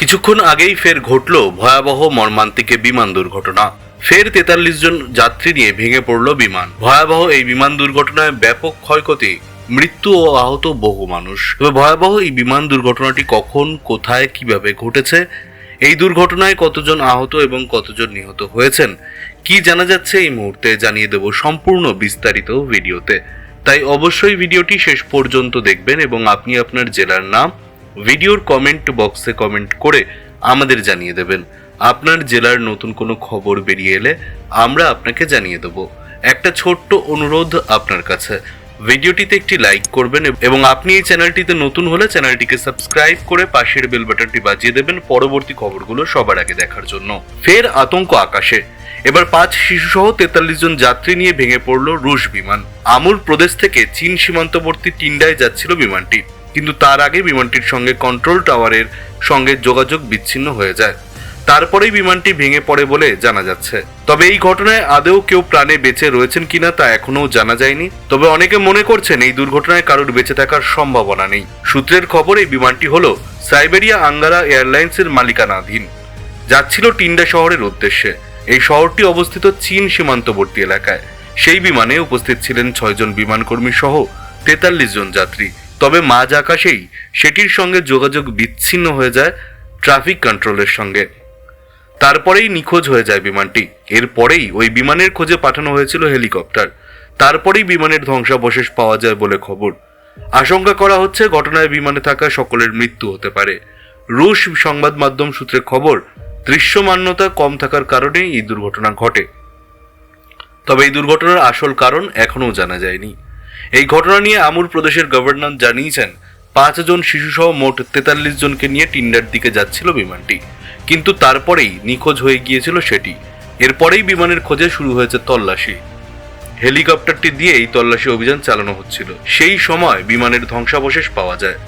কিছুক্ষণ আগেই ফের ঘটল ভয়াবহ মর্মান্তিকে বিমান দুর্ঘটনা। ফের তেতাল্লিশ জন যাত্রী নিয়ে ভেঙে পড়ল বিমান। ভয়াবহ এই বিমান দুর্ঘটনায় ব্যাপক ক্ষয়ক্ষতি, মৃত্যু ও আহত বহু মানুষ। তবে ভয়াবহ এই বিমান দুর্ঘটনাটি কখন, কোথায়, কীভাবে ঘটেছে, এই দুর্ঘটনায় কতজন আহত এবং কতজন নিহত হয়েছেন, কি জানা যাচ্ছে এই মুহূর্তে জানিয়ে দেব সম্পূর্ণ বিস্তারিত ভিডিওতে। তাই অবশ্যই ভিডিওটি শেষ পর্যন্ত দেখবেন এবং আপনি আপনার জেলার নাম ভিডিওর কমেন্ট বক্সে কমেন্ট করে আমাদের জানিয়ে দেবেন। আপনার জেলার নতুন কোনো খবর বেরিয়ে এলে আমরা আপনাকে জানিয়ে দেব। একটা ছোট্ট অনুরোধ আপনার কাছে। ভিডিওটিতে একটি লাইক করবেন এবং আপনি এই চ্যানেলটিতে নতুন হলে চ্যানেলটিকে সাবস্ক্রাইব করে পাশের বেল বাটনটি বাজিয়ে দেবেন পরবর্তী খবরগুলো সবার আগে দেখার জন্য। ফের আতঙ্ক আকাশে। এবার পাঁচ শিশুসহ তেতাল্লিশ জন যাত্রী নিয়ে ভেঙে পড়ল রুশ বিমান। আমুল প্রদেশ থেকে চীন সীমান্তবর্তী টিন্ডায় যাচ্ছিল বিমানটি। কিন্তু তার আগে বিমানটির সঙ্গে কন্ট্রোল টাওয়ারের সঙ্গে যোগাযোগ বিচ্ছিন্ন হয়ে যায়। তারপরেই বিমানটি ভেঙে পড়ে বলে জানা যাচ্ছে। তবে এই ঘটনায় আদেও কেউ প্রাণে বেঁচে রয়েছেন কিনা তা এখনও জানা যায়নি। তবে অনেকে মনে করছেন এই দুর্ঘটনায় কারোর বেঁচে থাকার সম্ভাবনা নেই। সূত্রের খবর, এই বিমানটি হল সাইবেরিয়া আঙ্গারা এয়ারলাইন্সের মালিকানাধীন। যাচ্ছিল টিন্ডা শহরের উদ্দেশ্যে। এই শহরটি অবস্থিত চীন সীমান্তবর্তী এলাকায়। সেই বিমানে উপস্থিত ছিলেন ছয়জন বিমানকর্মী সহ তেতাল্লিশ জন যাত্রী। তবে মাঝ আকাশেই সেটির সঙ্গে যোগাযোগ বিচ্ছিন্ন হয়ে যায় ট্রাফিক কন্ট্রোলের সঙ্গে। তারপরেই নিখোঁজ হয়ে যায় বিমানটি। এরপরেই ওই বিমানের খোঁজে পাঠানো হয়েছিল হেলিকপ্টার। তারপরেই বিমানের ধ্বংসাবশেষ পাওয়া যায় বলে খবর। আশঙ্কা করা হচ্ছে ঘটনায় বিমানে থাকা সকলের মৃত্যু হতে পারে। রুশ সংবাদ মাধ্যম সূত্রে খবর, দৃশ্যমান্যতা কম থাকার কারণে এই দুর্ঘটনা ঘটে। তবে এই দুর্ঘটনার আসল কারণ এখনও জানা যায়নি। এই ঘটনা নিয়ে আমুর প্রদেশের গভর্নর জানিয়েছেন, পাঁচজন শিশুসহ মোট তেতাল্লিশ জনকে নিয়ে টিন্ডার দিকে যাচ্ছিল বিমানটি। কিন্তু তারপরেই নিখোঁজ হয়ে গিয়েছিল সেটি। এরপরেই বিমানের খোঁজে শুরু হয়েছে তল্লাশি। হেলিকপ্টারটি দিয়ে এই তল্লাশি অভিযান চালানো হচ্ছিল। সেই সময় বিমানের ধ্বংসাবশেষ পাওয়া যায়।